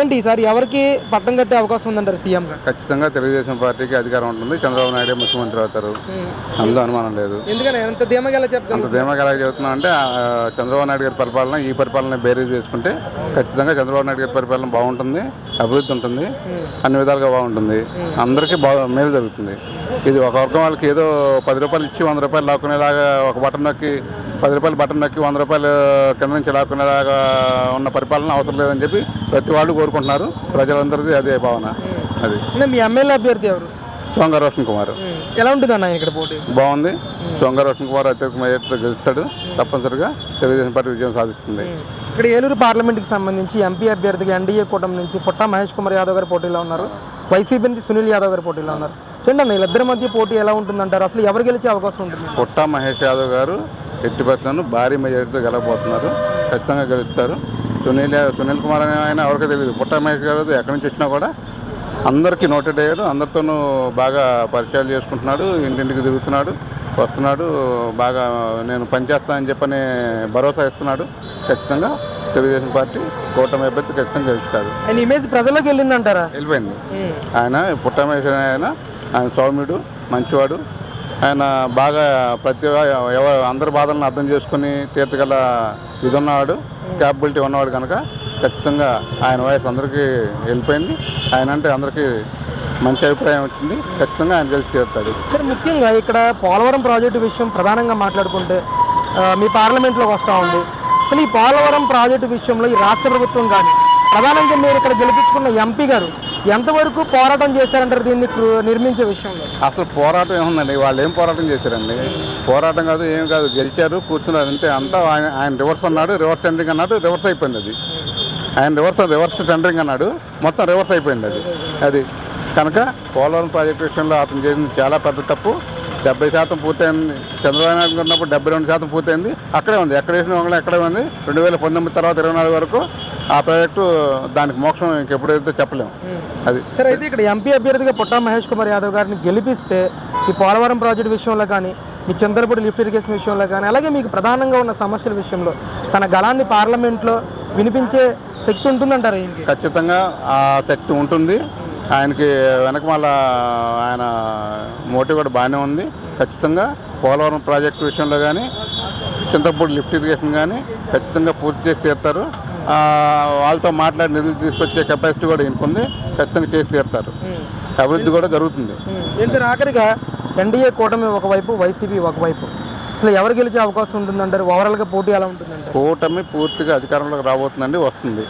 ఏంటి ఈసారి ఎవరికి పట్టం కట్టే అవకాశం ఉందంటారు సీఎంగా ఖచ్చితంగా తెలుగుదేశం పార్టీకి అధికారం ఉంటుంది. చంద్రబాబు నాయుడు ముఖ్యమంత్రి అవుతారు. అందులో అనుమానం లేదు. ఎందుకని? ఎంత ధీమగా ఎలా చెప్పగలరు? అంత ధీమాగా ఎలా చెబుతున్నాం అంటే చంద్రబాబు నాయుడు గారి పరిపాలన ఈ పరిపాలన బేరీజ్ వేసుకుంటే ఖచ్చితంగా చంద్రబాబు నాయుడు గారి పరిపాలన బాగుంటుంది అభివృద్ధి ఉంటుంది అన్ని విధాలుగా బాగుంటుంది. అందరికీ బాగా మేలు జరుగుతుంది. ఇది ఒక వర్గం వాళ్ళకి ఏదో పది రూపాయలు ఇచ్చి వంద రూపాయలు లాక్కునేలాగా ఒక బటన్ నొక్కి పది రూపాయలు బటన్ నొక్కి వంద రూపాయలు కింద నుంచి లాక్కునేలాగా ఉన్న పరిపాలన అవసరం లేదని చెప్పి ప్రతి వాళ్ళు కోరుకుంటున్నారు. ప్రజలందరిది అదే భావన. అది. మీ ఎమ్మెల్యే అభ్యర్థి ఎవరు? సోంగ రోషన్ కుమార్. ఎలా ఉంటుంది అన్న ఇక్కడ పోటీ? బాగుంది. సోంగ రోషన్ కుమార్ అత్యధిక మెజార్టీతో గెలుస్తాడు. తప్పనిసరిగా తెలుగుదేశం పార్టీ విజయం సాధిస్తుంది. ఇక్కడ ఏలూరు పార్లమెంట్కి సంబంధించి ఎంపీ అభ్యర్థిగా ఎన్డీఏ కూటమి నుంచి పుట్టా మహేష్ కుమార్ యాదవ్ గారు పోటీలో ఉన్నారు. వైసీపీ నుంచి సునీల్ యాదవ్ గారు పోటీలో ఉన్నారు. ఏంటన్న వీళ్ళిద్దరి మధ్య పోటీ ఎలా ఉంటుందంటారు? అసలు ఎవరు గెలిచే అవకాశం ఉంటుంది? పుట్టా మహేష్ యాదవ్ గారు ఎట్టి పరిస్థితులను భారీ మెజారిటీతో గెలవబోతున్నారు. ఖచ్చితంగా గెలుస్తారు. సునీల్ సునీల్ కుమార్ అనే ఆయన ఎవరికీ తెలియదు పుట్టా మహేష్ గారు ఎక్కడి నుంచి వచ్చినా కూడా అందరికీ నోటెడ్ అయ్యాడు అందరితోనూ బాగా పరిచయాలు చేసుకుంటున్నాడు. ఇంటింటికి తిరుగుతున్నాడు. వస్తున్నాడు. బాగా నేను పనిచేస్తానని చెప్పని భరోసా ఇస్తున్నాడు. ఖచ్చితంగా తెలుగుదేశం పార్టీ కూటమి అభ్యర్థి ఖచ్చితంగా గెలుస్తాడు. ఆయన ఇమేజ్ ప్రజల్లోకి వెళ్ళిందంటారా? వెళ్ళిపోయింది. ఆయన పుట్టమేశ్వర ఆయన ఆయన సౌమ్యుడు మంచివాడు. ఆయన బాగా ప్రతి ఎవ అందరి బాధలను అర్థం చేసుకుని తీర్చగల ఇది ఉన్నవాడు క్యాపబిలిటీ ఉన్నవాడు కనుక ఖచ్చితంగా ఆయన వయసు అందరికీ వెళ్ళిపోయింది. ఆయన అంటే అందరికీ మంచి అభిప్రాయం వచ్చింది. ఖచ్చితంగా ఆయన కలిసి తీరుతాడు. సరే ముఖ్యంగా ఇక్కడ పోలవరం ప్రాజెక్టు విషయం ప్రధానంగా మాట్లాడుకుంటే మీ పార్లమెంట్లోకి వస్తూ ఉంది. అసలు ఈ పోలవరం ప్రాజెక్టు విషయంలో ఈ రాష్ట్ర ప్రభుత్వం కానీ ప్రధానంగా మీరు ఇక్కడ గెలిపించుకున్న ఎంపీ గారు ఎంతవరకు పోరాటం చేశారంటారు దీన్ని నిర్మించే విషయంలో? అసలు పోరాటం ఏముందండి? వాళ్ళు ఏం పోరాటం చేశారండి? పోరాటం కాదు ఏం కాదు గెలిచారు కూర్చున్నారు అంతే. అంతా ఆయన ఆయన రివర్స్ అన్నాడు రివర్స్ టెండరింగ్ అన్నాడు రివర్స్ అయిపోయింది అది. ఆయన రివర్స్ రివర్స్ టెండరింగ్ అన్నాడు మొత్తం రివర్స్ అయిపోయింది అది. అది కనుక పోలవరం ప్రాజెక్టు విషయంలో అతను చేసింది చాలా పెద్ద తప్పు. డెబ్బై శాతం పూర్తయింది. చంద్రబాబు నాయుడు ఉన్నప్పుడు డెబ్బై రెండు శాతం పూర్తయింది. అక్కడే ఉంది. ఎక్కడ వేసిన వంగళం ఎక్కడే ఉంది. రెండు వేల పంతొమ్మిది తర్వాత ఇరవై నాలుగు వరకు ఆ ప్రాజెక్టు దానికి మోక్షం ఇంకెప్పుడు వెళ్తే చెప్పలేము అది. సరే అయితే ఇక్కడ ఎంపీ అభ్యర్థిగా పుట్టా మహేష్ కుమార్ యాదవ్ గారిని గెలిపిస్తే ఈ పోలవరం ప్రాజెక్టు విషయంలో కానీ మీ చంద్రపూడి లిఫ్ట్ ఇరిగేషన్ విషయంలో కానీ అలాగే మీకు ప్రధానంగా ఉన్న సమస్యల విషయంలో తన గళాన్ని పార్లమెంట్లో వినిపించే శక్తి ఉంటుందంటారు ఖచ్చితంగా ఆ శక్తి ఉంటుంది. ఆయనకి వెనకమాల ఆయన మోటివ్ కూడా బాగానే ఉంది. ఖచ్చితంగా పోలవరం ప్రాజెక్టు విషయంలో కానీ చింతపూడి లిఫ్ట్ ఇరిగేషన్ కానీ ఖచ్చితంగా పూర్తి చేసి తీరుతారు. ఆ, వాళ్ళతో మాట్లాడి నిధులు తీసుకొచ్చే కెపాసిటీ కూడా ఈయనకుంది ఖచ్చితంగా చేసి తీరుతారు. అభివృద్ధి కూడా జరుగుతుంది. ఏంటి ఆఖరిగా ఎన్డీఏ కూటమి ఒకవైపు వైసీపీ ఒకవైపు. అసలు ఎవరు గెలిచే అవకాశం ఉంటుందంటారు? ఓవరాల్గా పోటీ ఎలా ఉంటుందంటారు? కూటమి పూర్తిగా అధికారంలోకి రాబోతుందండి వస్తుంది.